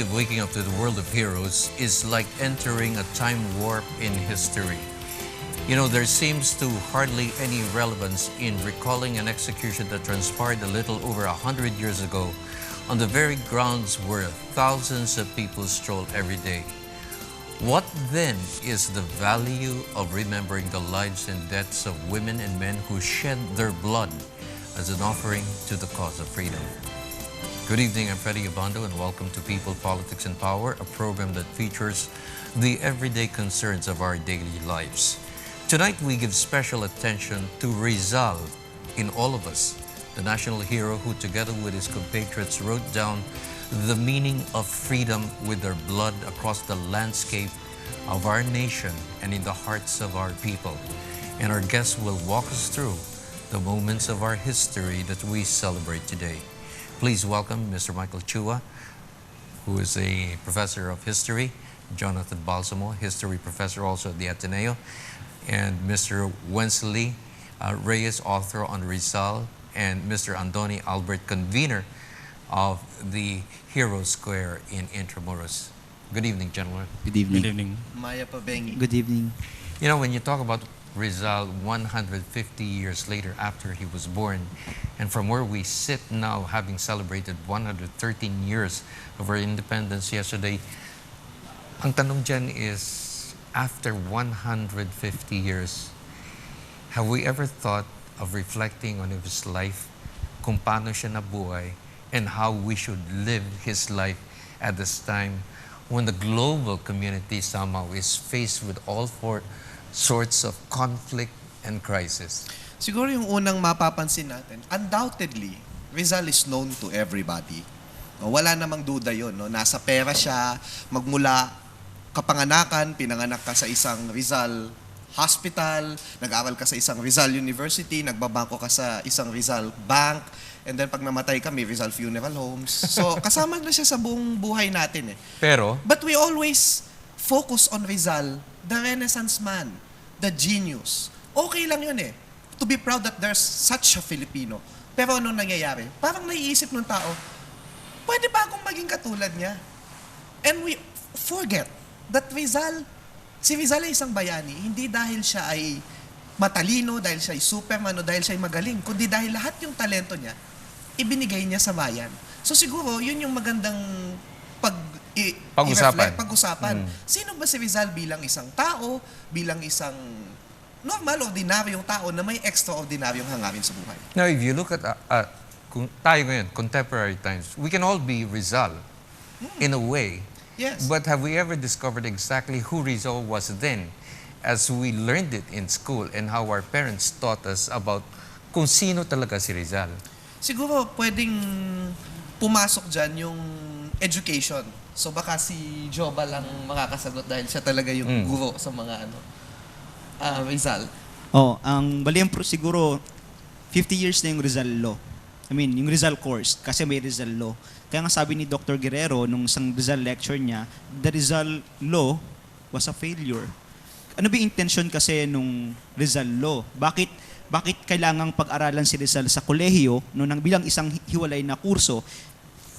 of waking up to the world of heroes is like entering a time warp in history. You know, there seems to hardly any relevance in recalling an execution that transpired a little over a hundred years ago on the very grounds where thousands of people stroll every day. What then is the value of remembering the lives and deaths of women and men who shed their blood as an offering to the cause of freedom? Good evening, I'm Freddie Abando, and welcome to People, Politics, and Power, a program that features the everyday concerns of our daily lives. Tonight, we give special attention to Rizal in all of us, the national hero who, together with his compatriots, wrote down the meaning of freedom with their blood across the landscape of our nation and in the hearts of our people. And our guests will walk us through the moments of our history that we celebrate today. Please welcome Mr. Michael Chua, who is a professor of history, Jonathan Balsamo, history professor also at the Ateneo, and Mr. Wensley uh, Reyes, author on Rizal, and Mr. Andoni Albert, convener of the Hero Square in Intramuros. Good evening, gentlemen. Good evening. Good evening. Maya Pabengi. Good evening. You know, when you talk about Rizal 150 years later after he was born, and from where we sit now, having celebrated 113 years of our independence yesterday, ang tanong dyan is, after 150 years, have we ever thought of reflecting on his life, kung paano siya nabuhay, and how we should live his life at this time when the global community somehow is faced with all four sorts of conflict and crisis. Siguro yung unang mapapansin natin, undoubtedly, Rizal is known to everybody. No, wala namang duda yon. No? Nasa pera siya, magmula kapanganakan, pinanganak ka sa isang Rizal hospital, nag-aral ka sa isang Rizal University, nagbabangko ka sa isang Rizal bank, and then pag namatay ka, may Rizal Funeral Homes. So, kasama na siya sa buong buhay natin eh. Pero, But we always focus on Rizal, the Renaissance man, the genius. Okay lang yun eh. To be proud that there's such a Filipino. Pero anong nangyayari? Parang naiisip ng tao, pwede ba akong maging katulad niya? And we forget that Rizal, si Rizal ay isang bayani, hindi dahil siya ay matalino, dahil siya ay superman, o dahil siya ay magaling, kundi dahil lahat yung talento niya, ibinigay niya sa bayan. So siguro, yun yung magandang i- Pag-usapan. i-reflect, pag-usapan. Sino ba si Rizal bilang isang tao, bilang isang normal, ordinaryong tao na may extraordinaryong hangarin sa buhay? now if you look at, uh, uh, kung tayo ngayon, contemporary times, we can all be Rizal in a way. Yes. But have we ever discovered exactly who Rizal was then as we learned it in school and how our parents taught us about kung sino talaga si Rizal? Siguro pwedeng pumasok dyan yung education. So baka si Joba lang makakasagot dahil siya talaga yung Mm. guro sa mga ano, ah, Rizal. Oh, ang bali ang pro- siguro 50 years na yung Rizal Law. I mean, yung Rizal course kasi may Rizal Law. Kaya nga sabi ni Dr. Guerrero nung isang Rizal lecture niya, the Rizal Law was a failure. Ano ba intention kasi nung Rizal Law? Bakit bakit kailangang pag-aralan si Rizal sa kolehiyo no nang bilang isang hi- hiwalay na kurso?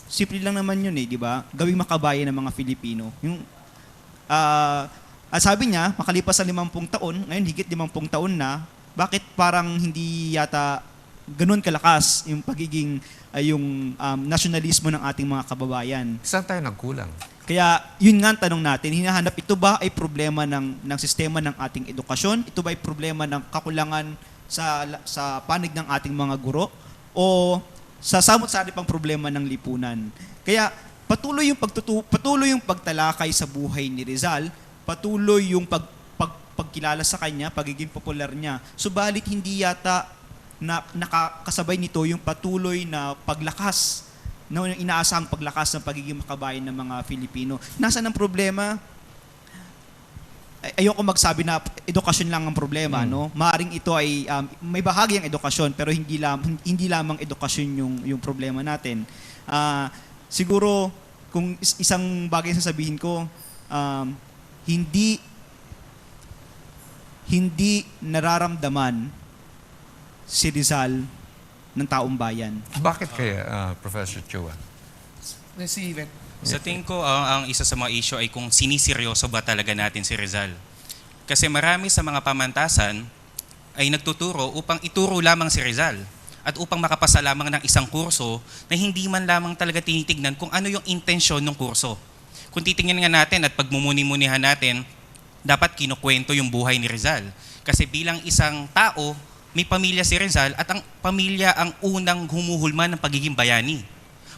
Simple lang naman yun eh, di ba? Gawing makabayan ng mga Filipino. Yung Ah, at sabi niya, makalipas sa 50 taon, ngayon higit 50 taon na, bakit parang hindi yata ganun kalakas yung pagiging ay yung um, nationalismo ng ating mga kababayan. Saan tayo nagkulang? Kaya yun nga ang tanong natin, hinahanap ito ba ay problema ng ng sistema ng ating edukasyon? Ito ba ay problema ng kakulangan sa sa panig ng ating mga guro o sa samot-sari pang problema ng lipunan? Kaya patuloy yung pagtutu patuloy yung pagtalakay sa buhay ni Rizal, patuloy yung pag, pag pagkilala sa kanya, pagiging popular niya. Subalit hindi yata na nakakasabay nito yung patuloy na paglakas yung inaasahang paglakas ng pagiging makabayan ng mga Filipino. Nasaan ang problema? Ay- Ayoko magsabi na edukasyon lang ang problema, no? Maaring ito ay um, may bahagi ang edukasyon pero hindi lam, hindi lamang edukasyon yung yung problema natin. Ah, siguro kung is- isang bagay na sasabihin ko, um, hindi hindi nararamdaman si Rizal ng taong bayan. Bakit kaya, uh, Professor Chua? Si Ivet, Sa tingin ko, ang, ang isa sa mga issue ay kung siniseryoso ba talaga natin si Rizal. Kasi marami sa mga pamantasan ay nagtuturo upang ituro lamang si Rizal at upang makapasa lamang ng isang kurso na hindi man lamang talaga tinitignan kung ano yung intensyon ng kurso. Kung titingnan nga natin at pagmumuni-munihan natin, dapat kinukwento yung buhay ni Rizal. Kasi bilang isang tao, may pamilya si Rizal at ang pamilya ang unang humuhulma ng pagiging bayani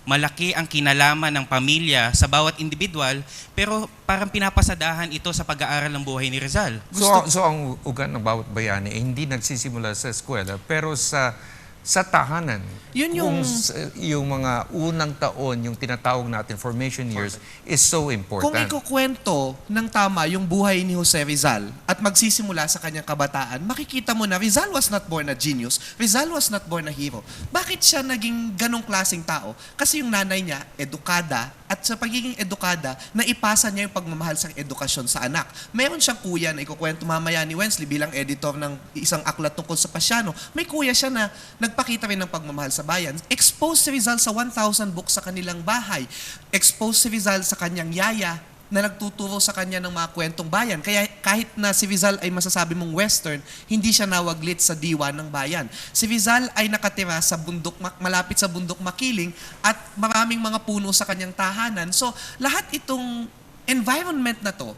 malaki ang kinalaman ng pamilya sa bawat individual, pero parang pinapasadahan ito sa pag-aaral ng buhay ni Rizal. So, so ang ugat ng bawat bayani eh, hindi nagsisimula sa eskwela, pero sa sa tahanan. Yun yung- Kung yung mga unang taon, yung tinatawag natin formation years, is so important. Kung ikukwento ng tama yung buhay ni Jose Rizal at magsisimula sa kanyang kabataan, makikita mo na Rizal was not born a genius. Rizal was not born a hero. Bakit siya naging ganong klaseng tao? Kasi yung nanay niya, edukada, at sa pagiging edukada, naipasa niya yung pagmamahal sa edukasyon sa anak. Meron siyang kuya na ikukwento mamaya ni Wensley bilang editor ng isang aklat tungkol sa pasyano. May kuya siya na nagpakita rin ng pagmamahal sa bayan. Exposed si Rizal sa 1,000 books sa kanilang bahay. Exposed si Rizal sa kanyang yaya na nagtuturo sa kanya ng mga kwentong bayan. Kaya kahit na si Rizal ay masasabi mong western, hindi siya nawaglit sa diwa ng bayan. Si Rizal ay nakatira sa bundok, ma- malapit sa bundok Makiling at maraming mga puno sa kanyang tahanan. So lahat itong environment na to,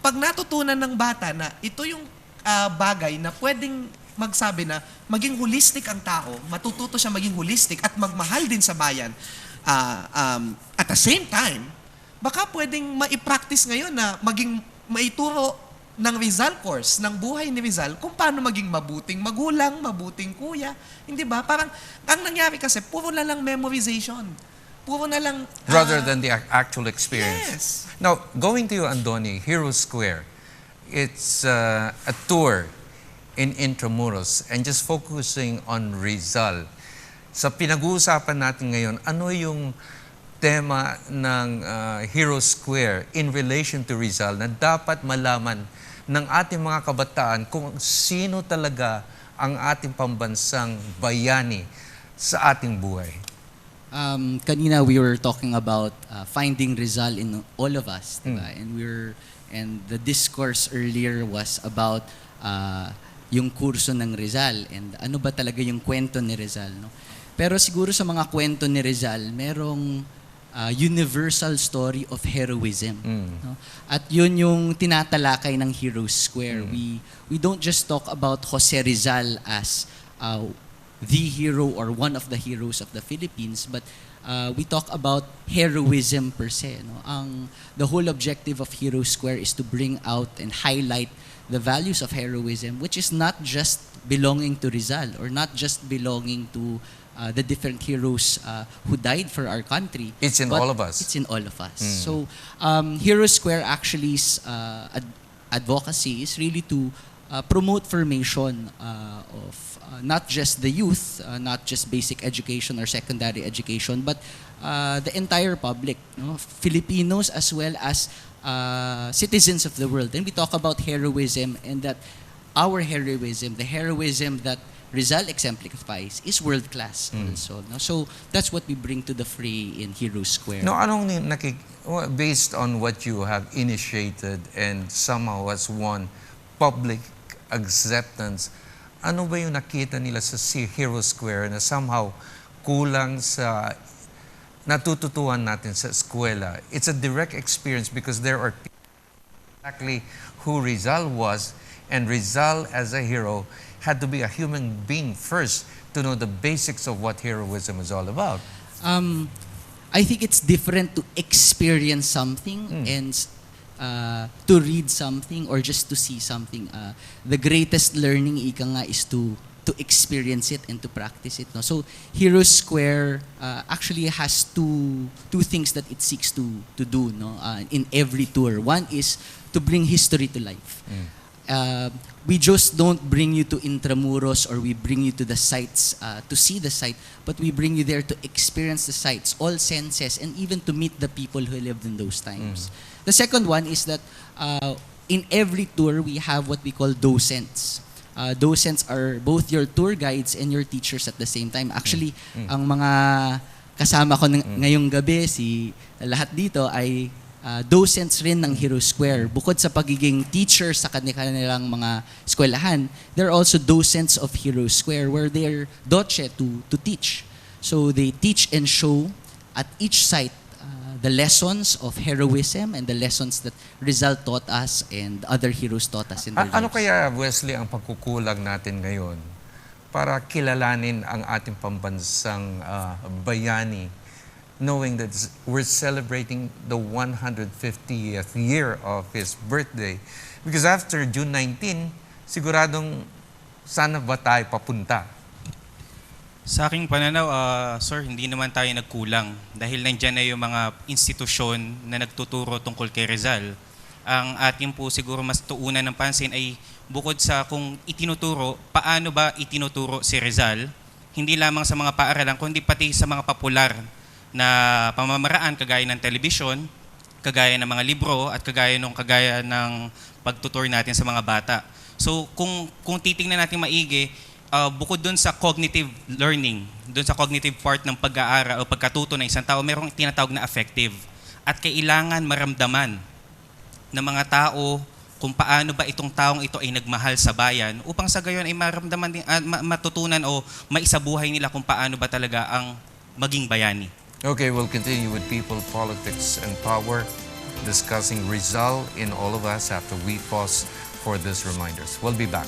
pag natutunan ng bata na ito yung ah, bagay na pwedeng magsabi na maging holistic ang tao, matututo siya maging holistic at magmahal din sa bayan. Ah, um, at the same time, baka pwedeng maipractice ngayon na maging maituro ng Rizal course, ng buhay ni Rizal, kung paano maging mabuting magulang, mabuting kuya. Hindi ba? Parang, ang nangyari kasi, puro na lang memorization. Puro na lang... ah, rather than the ac- actual experience. Yes. Now, going to you, Andoni, Hero Square, it's uh, a tour in Intramuros and just focusing on Rizal. Sa pinag-uusapan natin ngayon, ano yung tema ng uh, Hero Square in relation to Rizal na dapat malaman ng ating mga kabataan kung sino talaga ang ating pambansang bayani sa ating buhay. Um, kanina we were talking about uh, finding Rizal in all of us, diba? Hmm. And we're and the discourse earlier was about uh, yung kurso ng Rizal and ano ba talaga yung kwento ni Rizal, no? Pero siguro sa mga kwento ni Rizal, merong uh, universal story of heroism, Mm. no? At yun yung tinatalakay ng Heroes Square. We we don't just talk about Jose Rizal as uh, the hero or one of the heroes of the Philippines, but uh, we talk about heroism per se. No? Ang, the whole objective of Hero Square is to bring out and highlight the values of heroism, which is not just belonging to Rizal or not just belonging to uh, the different heroes uh, who died for our country. It's in all of us. It's in all of us. So um, Hero Square actually's uh, ad- advocacy is really to uh, promote formation uh, of uh, not just the youth, uh, not just basic education or secondary education, but uh, the entire public, no? Filipinos as well as uh, citizens of the world. And we talk about heroism and that our heroism, the heroism that Rizal exemplifies, is world class also. No? So that's what we bring to the fray in Hero Square. No, anong nakik- based on what you have initiated and somehow has won public acceptance, ano ba yung nakita nila sa Hero Square na somehow kulang sa natututuhan natin sa eskwela? It's a direct experience because there are people exactly who Rizal was and Rizal as a hero had to be a human being first to know the basics of what heroism is all about. Um, I think it's different to experience something and uh, to read something or just to see something. Uh, the greatest learning, ika nga, is to to experience it and to practice it. No? So, Hero Square uh, actually has two two things that it seeks to to do no? uh, in every tour. One is to bring history to life. Uh, we just don't bring you to Intramuros or we bring you to the sites uh, to see the site, but we bring you there to experience the sites, all senses, and even to meet the people who lived in those times. The second one is that uh, in every tour we have what we call docents. Uh, docents are both your tour guides and your teachers at the same time. Actually, ang mga kasama ko ng, ngayong gabi, si lahat dito ay ah, docents rin ng Hero Square. Bukod sa pagiging teacher sa kanilang mga eskwelahan, they're also docents of Hero Square where they're doce to, to teach. So they teach and show at each site uh, the lessons of heroism and the lessons that Rizal taught us and other heroes taught us in their A- ano lives. kaya, Wesley, ang pagkukulang natin ngayon para kilalanin ang ating pambansang ah, bayani knowing that we're celebrating the 150th year of his birthday? Because after June 19, siguradong sana ba tayo papunta? Sa aking pananaw, ah, sir, hindi naman tayo nagkulang dahil nandyan na yung mga institusyon na nagtuturo tungkol kay Rizal. Ang ating po siguro mas tuunan ng pansin ay bukod sa kung itinuturo, paano ba itinuturo si Rizal, hindi lamang sa mga paaralan, kundi pati sa mga popular na pamamaraan kagaya ng telebisyon, kagaya ng mga libro at kagaya ng kagaya ng pagtutur natin sa mga bata. So kung kung titingnan natin maigi, uh, bukod doon sa cognitive learning, doon sa cognitive part ng pag-aaral o pagkatuto ng isang tao, merong tinatawag na affective. At kailangan maramdaman ng mga tao kung paano ba itong taong ito ay nagmahal sa bayan upang sa gayon ay maramdaman din, ma- matutunan o maisabuhay nila kung paano ba talaga ang maging bayani. Okay, we'll continue with people, politics, and power, discussing Rizal in all of us after we pause for these reminders. We'll be back.